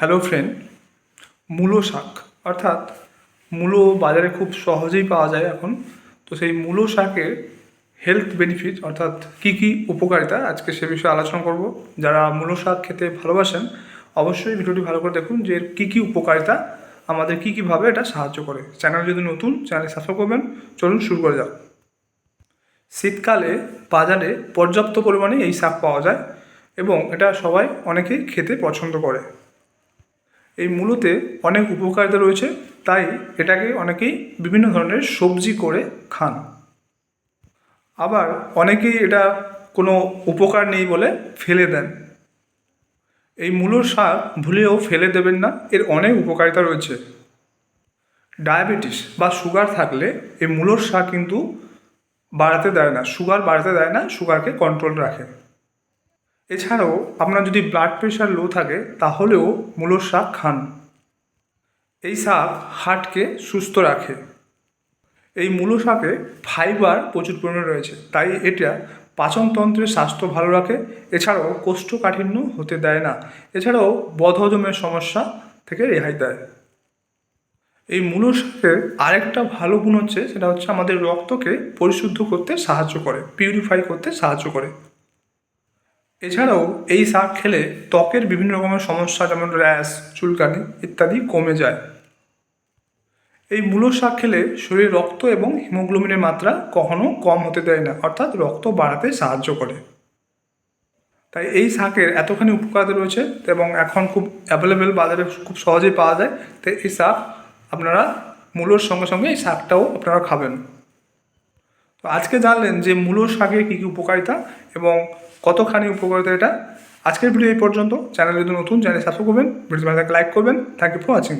Hello friend মূলো শাক, অর্থাৎ মূলো বাজারে খুব সহজেই পাওয়া যায় এখন। তো সেই মূলো শাকের হেলথ বেনিফিট অর্থাৎ কী কী উপকারিতা, আজকে সে বিষয়ে আলোচনা করব। যারা মূলো শাক খেতে ভালোবাসেন, অবশ্যই ভিডিওটি ভালো করে দেখুন যে এর কী কী উপকারিতা আমাদের কী কীভাবে এটা সাহায্য করে। চ্যানেল যদি নতুন চ্যানেল সাবস্ক্রাইব করবেন। চলুন শুরু করে যাক। শীতকালে বাজারে পর্যাপ্ত পরিমাণে এই শাক পাওয়া যায় এবং এটা সবাই অনেকেই খেতে পছন্দ করে। এই মূলোতে অনেক উপকারিতা রয়েছে, তাই এটাকে অনেকেই বিভিন্ন ধরনের সবজি করে খান। আবার অনেকেই এটা কোনো উপকার নেই বলে ফেলে দেন। এই মূলোর শাক ভুলেও ফেলে দেবেন না, এর অনেক উপকারিতা রয়েছে। ডায়াবেটিস বা সুগার থাকলে এই মূলোর শাক কিন্তু বাড়াতে দেয় না, সুগার বাড়াতে দেয় না, সুগারকে কন্ট্রোল রাখে। এছাড়াও আপনার যদি ব্লাড প্রেশার লো থাকে, তাহলেও মূলোর শাক খান। এই শাক হার্টকে সুস্থ রাখে। এই মূলো শাকে ফাইবার প্রচুর পরিমাণে রয়েছে, তাই এটা পাচনতন্ত্রের স্বাস্থ্য ভালো রাখে। এছাড়াও কোষ্ঠকাঠিন্য হতে দেয় না, এছাড়াও বদহজমের সমস্যা থেকে রেহাই দেয়। এই মূলো শাকের আরেকটা ভালো গুণ হচ্ছে, সেটা হচ্ছে আমাদের রক্তকে পরিশুদ্ধ করতে সাহায্য করে পিউরিফাই করতে সাহায্য করে। এছাড়াও এই শাক খেলে ত্বকের বিভিন্ন রকমের সমস্যা, যেমন র্যাশ, চুলকানি ইত্যাদি কমে যায়। এই মূলো শাক খেলে শরীরে রক্ত এবং হিমোগ্লোবিনের মাত্রা কখনো কম হতে দেয় না, অর্থাৎ রক্ত বাড়াতে সাহায্য করে। তাই এই শাকের এতখানি উপকারিতা রয়েছে এবং এখন খুব অ্যাভেলেবেল বাজারে খুব সহজেই পাওয়া যায়। তাই এই শাক আপনারা মূলোর সঙ্গে সঙ্গে এই শাকটাও আপনারা খাবেন। তো আজকে জানলেন যে মূলো শাকের কী কী উপকারিতা এবং কতখানি উপকারিতা এটা? আজকের ভিডিও এই পর্যন্ত। চ্যানেল যদি নতুন, চ্যানেল সাবস্ক্রাইব করবেন। ভিডিও লাইক করবেন। Thank you for watching